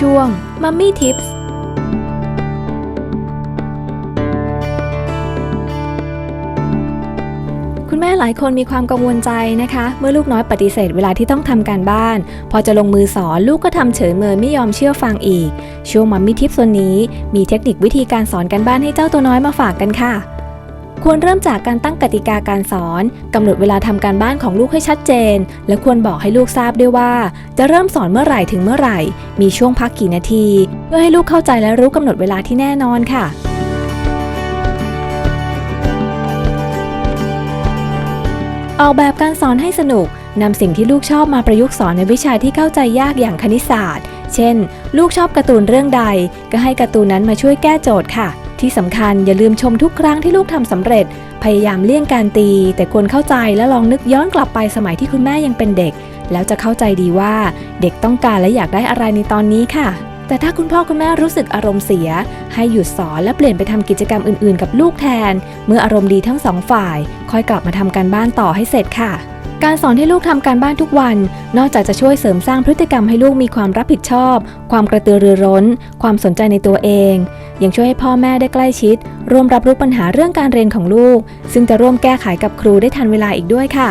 ช่วงมัมมี่ทิปส์คุณแม่หลายคนมีความกังวลใจนะคะ เมื่อลูกน้อยปฏิเสธเวลาที่ต้องทำการบ้าน พอจะลงมือสอนลูกก็ทำเฉยเมยไม่ยอมเชื่อฟังอีก ช่วงมัมมี่ทิปส์วันนี้ มีเทคนิควิธีการสอนการบ้านให้เจ้าตัวน้อยมาฝากกันค่ะ ควรเริ่มจากการตั้งกติกาการสอนกำหนดเวลาทำการบ้านของลูกให้ชัดเจน และควรบอกให้ลูกทราบด้วยว่า จะเริ่มสอนเมื่อไหร่ถึงเมื่อไหร่ มีช่วงพักกี่นาที เพื่อให้ลูกเข้าใจและรู้กำหนดเวลาที่แน่นอนค่ะออกแบบการสอนให้สนุกนำสิ่งที่ลูกชอบมาประยุกต์สอนในวิชาที่เข้าใจยากอย่างคณิตศาสตร์ เช่น ลูกชอบการ์ตูนเรื่องใด ก็ให้การ์ตูนนั้นมาช่วยแก้โจทย์ค่ะ ที่สำคัญอย่าลืมชมทุกครั้งที่ลูกทำสำเร็จ พยายามเลี่ยงการตี แต่ควรเข้าใจและลองนึกย้อนกลับไปสมัยที่คุณแม่ยังเป็นเด็ก แล้วจะเข้าใจดีว่าเด็กต้องการและอยากได้อะไรในตอนนี้ค่ะ แต่ถ้าคุณพ่อคุณแม่รู้สึกอารมณ์เสีย ให้หยุดสอนและเปลี่ยนไปทำกิจกรรมอื่นๆ กับลูกแทน เมื่ออารมณ์ดีทั้งสองฝ่าย ค่อยกลับมาทำการบ้านต่อให้เสร็จค่ะการสอนให้ลูกทำการบ้านทุกวัน นอกจากจะช่วยเสริมสร้างพฤติกรรมให้ลูกมีความรับผิดชอบ ความกระตือรือร้น ความสนใจในตัวเอง ยังช่วยให้พ่อแม่ได้ใกล้ชิด ร่วมรับรู้ปัญหาเรื่องการเรียนของลูก ซึ่งจะร่วมแก้ไขกับครูได้ทันเวลาอีกด้วยค่ะ